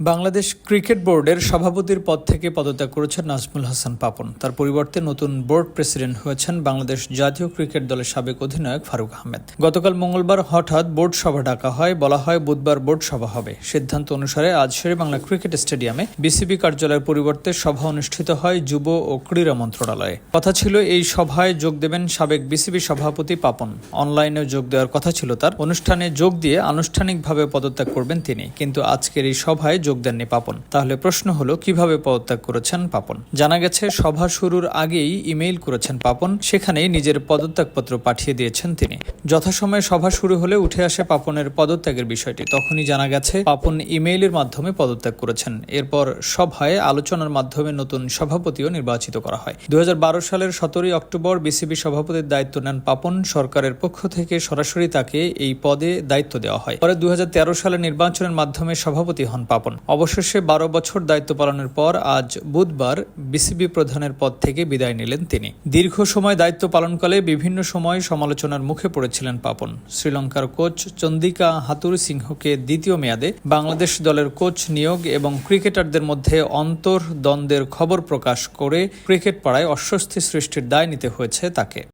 Bangladesh cricket বোর্ডের সভাপতির পদ থেকে পদত্যাগ করেছেন নাজমুল হাসান পাপন। তার পরিবর্তে নতুন বোর্ড প্রেসিডেন্ট হয়েছেন বাংলাদেশ জাতীয় ক্রিকেট দলের সাবেক অধিনায়ক ফারুক আহমেদ। গতকাল মঙ্গলবার হঠাৎ বোর্ড সভা ডাকা হয়, বলা হয় বুধবার বোর্ড সভা হবে। সিদ্ধান্ত অনুসারে আজ শেরেবাংলা ক্রিকেট স্টেডিয়ামে বিসিবি কার্যালয়ের পরিবর্তে সভা অনুষ্ঠিত হয় যুব ও ক্রীড়া মন্ত্রণালয়ে। কথা ছিল এই সভায় যোগ দেবেন সাবেক বিসিবি সভাপতি পাপন। অনলাইনেও যোগ দেওয়ার কথা ছিল তার। অনুষ্ঠানে যোগ দিয়ে আনুষ্ঠানিকভাবে পদত্যাগ করবেন তিনি। কিন্তু আজকের এই সভায় যোগ দেননি পাপন। তাহলে প্রশ্ন হলো, কীভাবে পদত্যাগ করেছেন পাপন? জানা গেছে, সভা শুরুর আগেই ইমেইল করেছেন পাপন, সেখানেই নিজের পদত্যাগপত্র পাঠিয়ে দিয়েছেন তিনি। যথাসময়ে সভা শুরু হলে উঠে আসে পাপনের পদত্যাগের বিষয়টি। তখনই জানা গেছে, পাপন ইমেইলের মাধ্যমে পদত্যাগ করেছেন। এরপর সভায় আলোচনার মাধ্যমে নতুন সভাপতিও নির্বাচিত করা হয়। দু হাজার বারো সালের সতেরোই অক্টোবর বিসিবি সভাপতির দায়িত্ব নেন পাপন। সরকারের পক্ষ থেকে সরাসরি তাকে এই পদে দায়িত্ব দেওয়া হয়। পরে দু হাজার তেরো সালের নির্বাচনের মাধ্যমে সভাপতি হন পাপন। অবশেষে বারো বছর দায়িত্ব পালনের পর আজ বুধবার বিসিবি প্রধানের পদ থেকে বিদায় নিলেন তিনি। দীর্ঘ সময় দায়িত্ব পালনকালে বিভিন্ন সময় সমালোচনার মুখে পড়েছিলেন পাপন। শ্রীলঙ্কার কোচ চন্দিকা হাতুর সিংহকে দ্বিতীয় মেয়াদে বাংলাদেশ দলের কোচ নিয়োগ এবং ক্রিকেটারদের মধ্যে অন্তর দ্বন্দ্বের খবর প্রকাশ করে ক্রিকেট পাড়ায় অস্বস্তি সৃষ্টির দায় নিতে হয়েছে তাকে।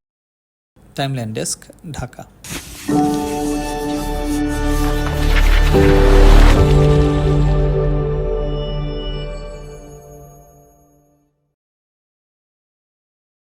Timeline desk, Dhaka.